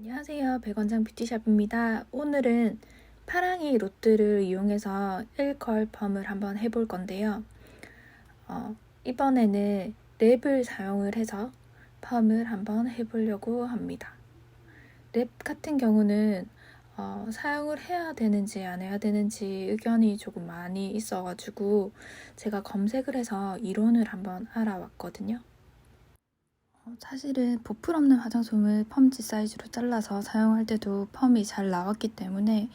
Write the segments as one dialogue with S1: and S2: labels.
S1: 안녕하세요. 백원장 뷰티샵입니다. 오늘은 파랑이 로트를 이용해서 1컬 펌을 한번 해볼 건데요. 어, 이번에는 랩을 사용을 해서 펌을 한번 해보려고 합니다. 랩 같은 경우는 어, 사용을 해야 되는지 안 해야 되는지 의견이 조금 많이 있어가지고 제가 검색을 해서 이론을 한번 알아왔거든요. 어, 사실은 보풀 없는 화장솜을 펌지 사이즈로 잘라서 사용할 때도 펌이 잘 나왔기 때문에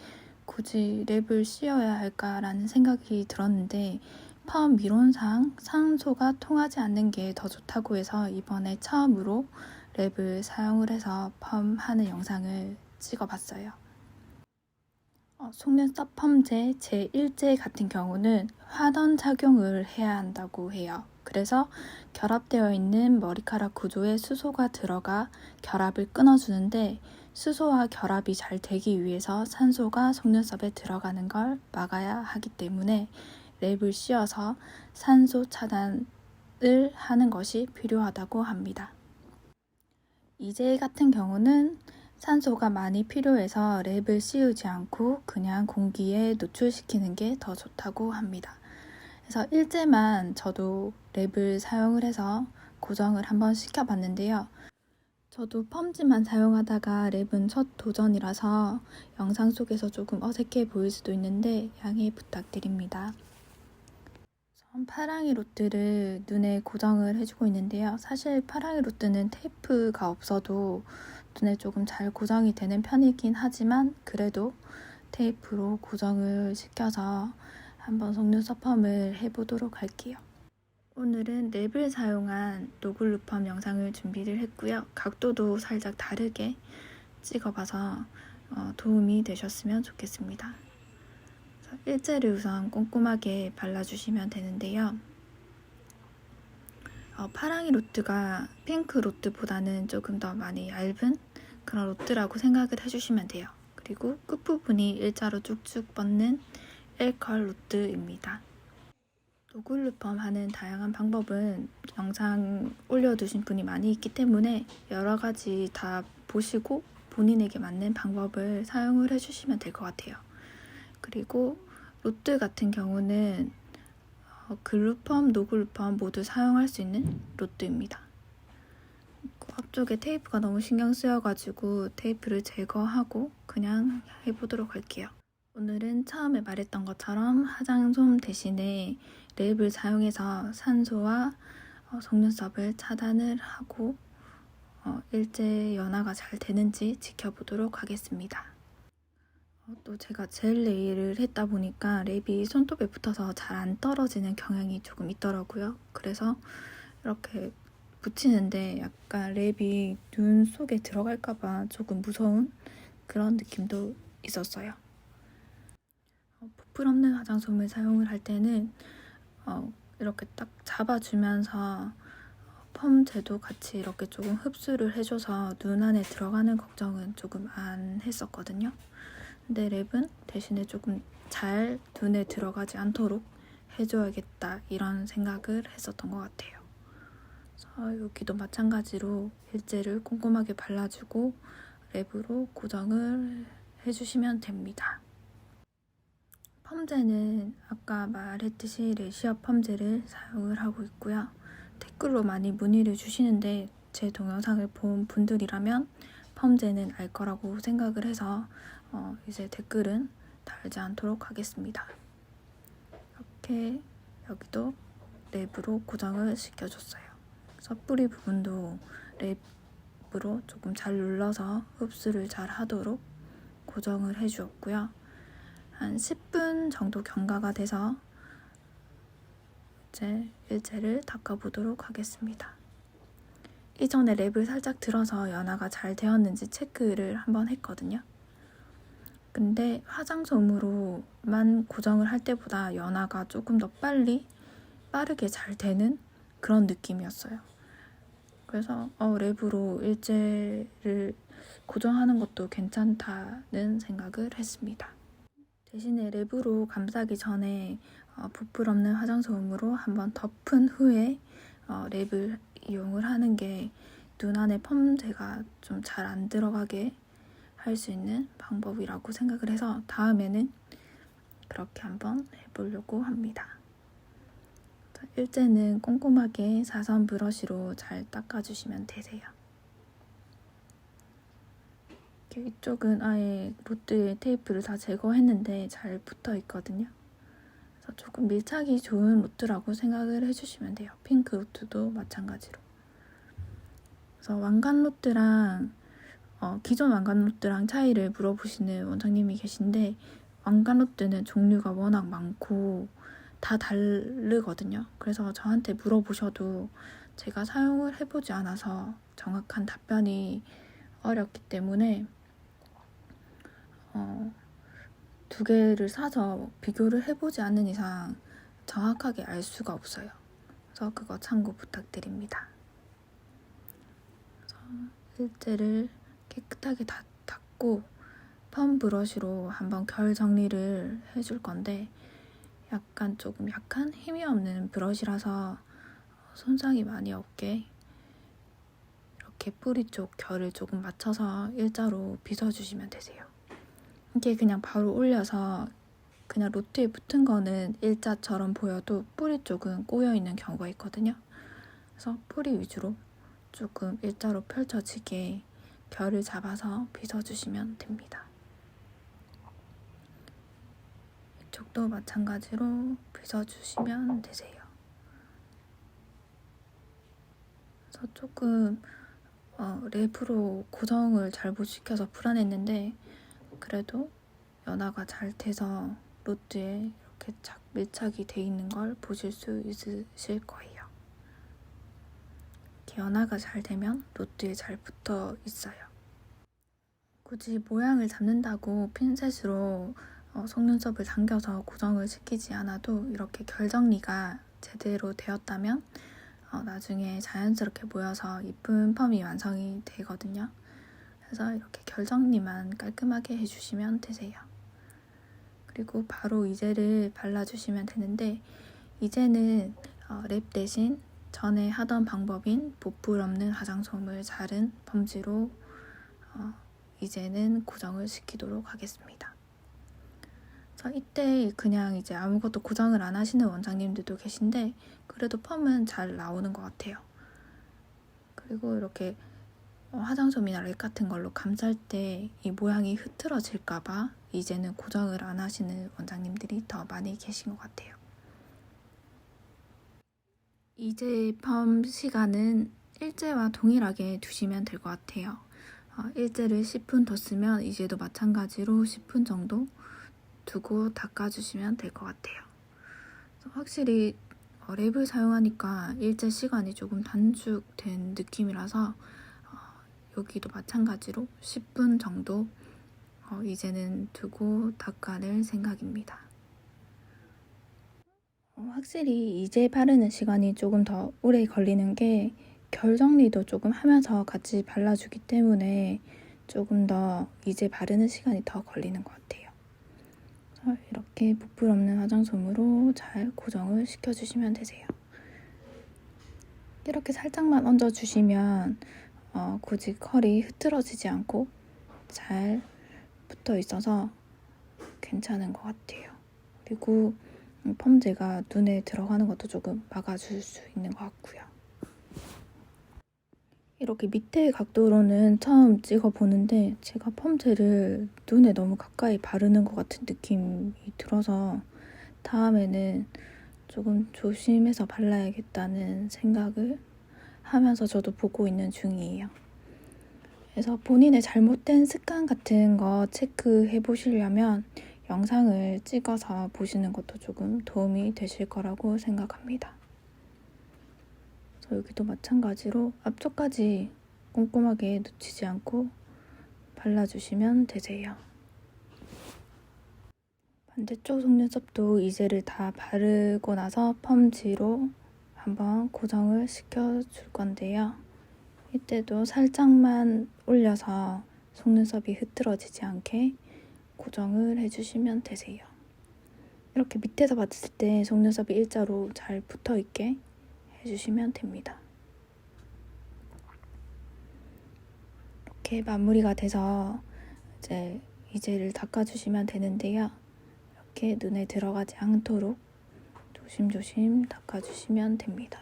S1: 굳이 랩을 씌워야 할까라는 생각이 들었는데 펌 미론상 산소가 통하지 않는 게 더 좋다고 해서 이번에 처음으로 랩을 사용을 해서 펌하는 영상을 찍어봤어요. 어, 속눈썹 펌제 제1제 같은 경우는 화던 착용을 해야 한다고 해요. 그래서 결합되어 있는 머리카락 구조에 수소가 들어가 결합을 끊어주는데 수소와 결합이 잘 되기 위해서 산소가 속눈썹에 들어가는 걸 막아야 하기 때문에 랩을 씌워서 산소 차단을 하는 것이 필요하다고 합니다. 이제 같은 경우는 산소가 많이 필요해서 랩을 씌우지 않고 그냥 공기에 노출시키는 게 더 좋다고 합니다. 그래서 일제만 저도 랩을 사용을 해서 고정을 한번 시켜봤는데요. 저도 펌지만 사용하다가 랩은 첫 도전이라서 영상 속에서 조금 어색해 보일 수도 있는데 양해 부탁드립니다. 전 파랑이 로트를 눈에 고정을 해주고 있는데요. 사실 파랑이 로트는 테이프가 없어도 눈에 조금 잘 고정이 되는 편이긴 하지만 그래도 테이프로 고정을 시켜서 한번 속눈썹 펌을 해보도록 할게요. 오늘은 랩을 사용한 노블루 펌 영상을 준비를 했고요. 각도도 살짝 다르게 찍어봐서 어, 도움이 되셨으면 좋겠습니다. 일제를 우선 꼼꼼하게 발라주시면 되는데요. 어, 파랑이 로트가 핑크 로트보다는 조금 더 많이 얇은 그런 로트라고 생각을 해주시면 돼요. 그리고 끝부분이 일자로 쭉쭉 뻗는 1컬 로트입니다. 노글루펌 하는 다양한 방법은 영상 올려두신 분이 많이 있기 때문에 여러 가지 다 보시고 본인에게 맞는 방법을 사용을 해주시면 될 것 같아요. 그리고 로트 같은 경우는 어, 글루펌, 노글루펌 모두 사용할 수 있는 로트입니다. 앞쪽에 테이프가 너무 신경 쓰여가지고 테이프를 제거하고 그냥 해보도록 할게요. 오늘은 처음에 말했던 것처럼 화장솜 대신에 랩을 사용해서 산소와 어, 속눈썹을 차단을 하고 어, 일제 연화가 잘 되는지 지켜보도록 하겠습니다. 어, 또 제가 젤 네일을 했다 보니까 랩이 손톱에 붙어서 잘 안 떨어지는 경향이 조금 있더라고요. 그래서 이렇게 붙이는데 약간 랩이 눈 속에 들어갈까봐 조금 무서운 그런 느낌도 있었어요. 보풀 없는 화장솜을 사용을 할 때는 어, 이렇게 딱 잡아주면서 펌 제도 같이 이렇게 조금 흡수를 해줘서 눈 안에 들어가는 걱정은 조금 안 했었거든요. 근데 랩은 대신에 조금 잘 눈에 들어가지 않도록 해줘야겠다 이런 생각을 했었던 것 같아요. 그래서 여기도 마찬가지로 일제를 꼼꼼하게 발라주고 랩으로 고정을 해주시면 됩니다. 펌제는 아까 말했듯이 레시어 펌제를 사용을 하고 있고요. 댓글로 많이 문의를 주시는데 제 동영상을 본 분들이라면 펌제는 알 거라고 생각을 해서 어, 이제 댓글은 달지 않도록 하겠습니다. 이렇게 여기도 랩으로 고정을 시켜줬어요. 그래서 뿌리 부분도 랩으로 조금 잘 눌러서 흡수를 잘 하도록 고정을 해주었고요. 한 10분 정도 경과가 돼서 이제 일제를 닦아보도록 하겠습니다. 이전에 랩을 살짝 들어서 연화가 잘 되었는지 체크를 한번 했거든요. 근데 화장솜으로만 고정을 할 때보다 연화가 조금 더 빨리 빠르게 잘 되는 그런 느낌이었어요. 그래서 어, 랩으로 일제를 고정하는 것도 괜찮다는 생각을 했습니다. 대신에 랩으로 감싸기 전에 어, 부풀 없는 화장솜으로 한번 덮은 후에 어, 랩을 이용을 하는 게 눈 안에 펌제가 좀 잘 안 들어가게 할 수 있는 방법이라고 생각을 해서 다음에는 그렇게 한번 해보려고 합니다. 자, 일제는 꼼꼼하게 사선 브러쉬로 잘 닦아주시면 되세요. 이쪽은 아예 로트에 테이프를 다 제거했는데 잘 붙어 있거든요. 그래서 조금 밀착이 좋은 로트라고 생각을 해주시면 돼요. 핑크 로트도 마찬가지로. 그래서 왕관 로트랑 어, 기존 왕관 로트랑 차이를 물어보시는 원장님이 계신데 왕관 로트는 종류가 워낙 많고 다 다르거든요. 그래서 저한테 물어보셔도 제가 사용을 해보지 않아서 정확한 답변이 어렵기 때문에 어, 두 개를 사서 비교를 해보지 않는 이상 정확하게 알 수가 없어요. 그래서 그거 참고 부탁드립니다. 일제를 깨끗하게 다 닦고 펌 브러쉬로 한번 결 정리를 해줄 건데 약간 조금 약한 힘이 없는 브러쉬라서 손상이 많이 없게 이렇게 뿌리 쪽 결을 조금 맞춰서 일자로 빗어주시면 되세요. 이게 그냥 바로 올려서 그냥 로트에 붙은 거는 일자처럼 보여도 뿌리 쪽은 꼬여 있는 경우가 있거든요. 그래서 뿌리 위주로 조금 일자로 펼쳐지게 결을 잡아서 빗어주시면 됩니다. 이쪽도 마찬가지로 빗어주시면 되세요. 그래서 조금 어, 랩으로 고정을 잘 못 시켜서 불안했는데 그래도 연화가 잘 돼서 로트에 이렇게 착 밀착이 돼 있는 걸 보실 수 있으실 거예요. 이렇게 연화가 잘 되면 로트에 잘 붙어 있어요. 굳이 모양을 잡는다고 핀셋으로 어, 속눈썹을 당겨서 고정을 시키지 않아도 이렇게 결 정리가 제대로 되었다면 어, 나중에 자연스럽게 모여서 이쁜 펌이 완성이 되거든요. 그래서 이렇게 결 정리만 깔끔하게 해주시면 되세요. 그리고 바로 이제를 발라주시면 되는데 이제는 어, 랩 대신 전에 하던 방법인 보풀 없는 화장솜을 자른 펌지로 어, 이제는 고정을 시키도록 하겠습니다. 이때 그냥 이제 아무것도 고정을 안 하시는 원장님들도 계신데 그래도 펌은 잘 나오는 것 같아요. 그리고 이렇게 어, 화장솜이나 랩 같은 걸로 감쌀 때 이 모양이 흐트러질까봐 이제는 고정을 안 하시는 원장님들이 더 많이 계신 것 같아요. 이제 펌 시간은 일제와 동일하게 두시면 될 것 같아요. 어, 일제를 10분 뒀으면 이제도 마찬가지로 10분 정도 두고 닦아주시면 될 것 같아요. 확실히 어, 랩을 사용하니까 일제 시간이 조금 단축된 느낌이라서 어, 여기도 마찬가지로 10분 정도 어, 이제는 두고 닦아낼 생각입니다. 어, 확실히 이제 바르는 시간이 조금 더 오래 걸리는 게 결 정리도 조금 하면서 같이 발라주기 때문에 조금 더 이제 바르는 시간이 더 걸리는 것 같아요. 이렇게 부풀 없는 화장솜으로 잘 고정을 시켜주시면 되세요. 이렇게 살짝만 얹어주시면 어, 굳이 컬이 흐트러지지 않고 잘 붙어 있어서 괜찮은 것 같아요. 그리고 펌제가 눈에 들어가는 것도 조금 막아줄 수 있는 것 같고요. 이렇게 밑에 각도로는 처음 찍어보는데 제가 펌제를 눈에 너무 가까이 바르는 것 같은 느낌이 들어서 다음에는 조금 조심해서 발라야겠다는 생각을 하면서 저도 보고 있는 중이에요. 그래서 본인의 잘못된 습관 같은 거 체크해 보시려면 영상을 찍어서 보시는 것도 조금 도움이 되실 거라고 생각합니다. 여기도 마찬가지로 앞쪽까지 꼼꼼하게 놓치지 않고 발라주시면 되세요. 반대쪽 속눈썹도 이제를 다 바르고 나서 펌지로 한번 고정을 시켜줄 건데요. 이때도 살짝만 올려서 속눈썹이 흐트러지지 않게 고정을 해주시면 되세요. 이렇게 밑에서 봤을 때 속눈썹이 일자로 잘 붙어 있게 해주시면 됩니다. 이렇게 마무리가 돼서 이제 이젤을 닦아주시면 되는데요. 이렇게 눈에 들어가지 않도록 조심조심 닦아주시면 됩니다.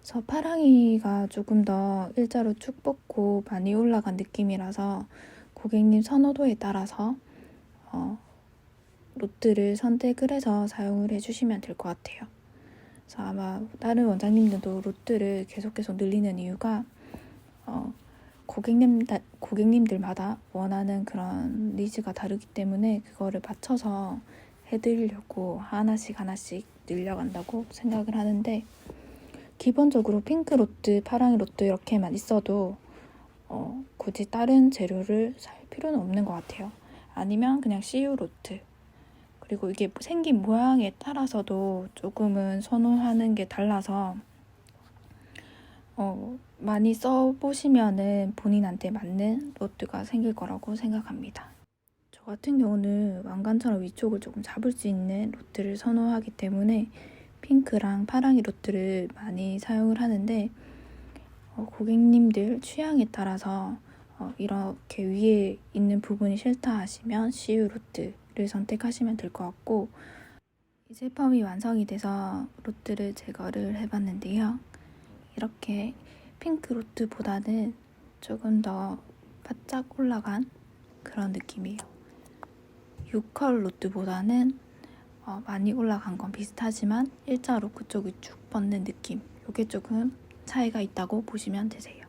S1: 그래서 파랑이가 조금 더 일자로 쭉 뻗고 많이 올라간 느낌이라서 고객님 선호도에 따라서 어, 롯들을 선택을 해서 사용을 해주시면 될 것 같아요. 그래서 아마 다른 원장님들도 롯들을 계속 계속 늘리는 이유가 어, 고객님 고객님들마다 원하는 그런 니즈가 다르기 때문에 그거를 맞춰서 해드리려고 하나씩 하나씩 늘려간다고 생각을 하는데 기본적으로 핑크 로트, 파랑이 로트 이렇게만 있어도 어, 굳이 다른 재료를 살 필요는 없는 것 같아요. 아니면 그냥 CU 로트 그리고 이게 생긴 모양에 따라서도 조금은 선호하는 게 달라서 어, 많이 써보시면은 본인한테 맞는 로트가 생길 거라고 생각합니다. 저 같은 경우는 왕관처럼 위쪽을 조금 잡을 수 있는 로트를 선호하기 때문에 핑크랑 파랑이 로트를 많이 사용을 하는데 어, 고객님들 취향에 따라서 어, 이렇게 위에 있는 부분이 싫다 하시면 CU 로트를 선택하시면 될 것 같고 이 제품이 완성이 돼서 로트를 제거를 해봤는데요. 이렇게 핑크 로트보다는 조금 더 바짝 올라간 그런 느낌이에요. 6컬 로트보다는 어, 많이 올라간 건 비슷하지만 일자로 그쪽이 쭉 뻗는 느낌. 이게 조금 차이가 있다고 보시면 되세요.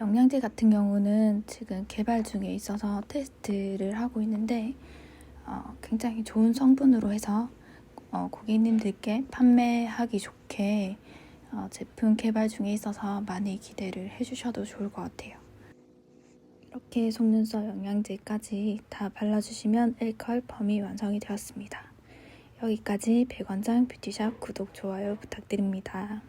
S1: 영양제 같은 경우는 지금 개발 중에 있어서 테스트를 하고 있는데 어, 굉장히 좋은 성분으로 해서 어, 고객님들께 판매하기 좋게 어, 제품 개발 중에 있어서 많이 기대를 해주셔도 좋을 것 같아요. 이렇게 속눈썹 영양제까지 다 발라주시면 1컬 펌이 완성이 되었습니다. 여기까지 백원장 뷰티샵 구독, 좋아요 부탁드립니다.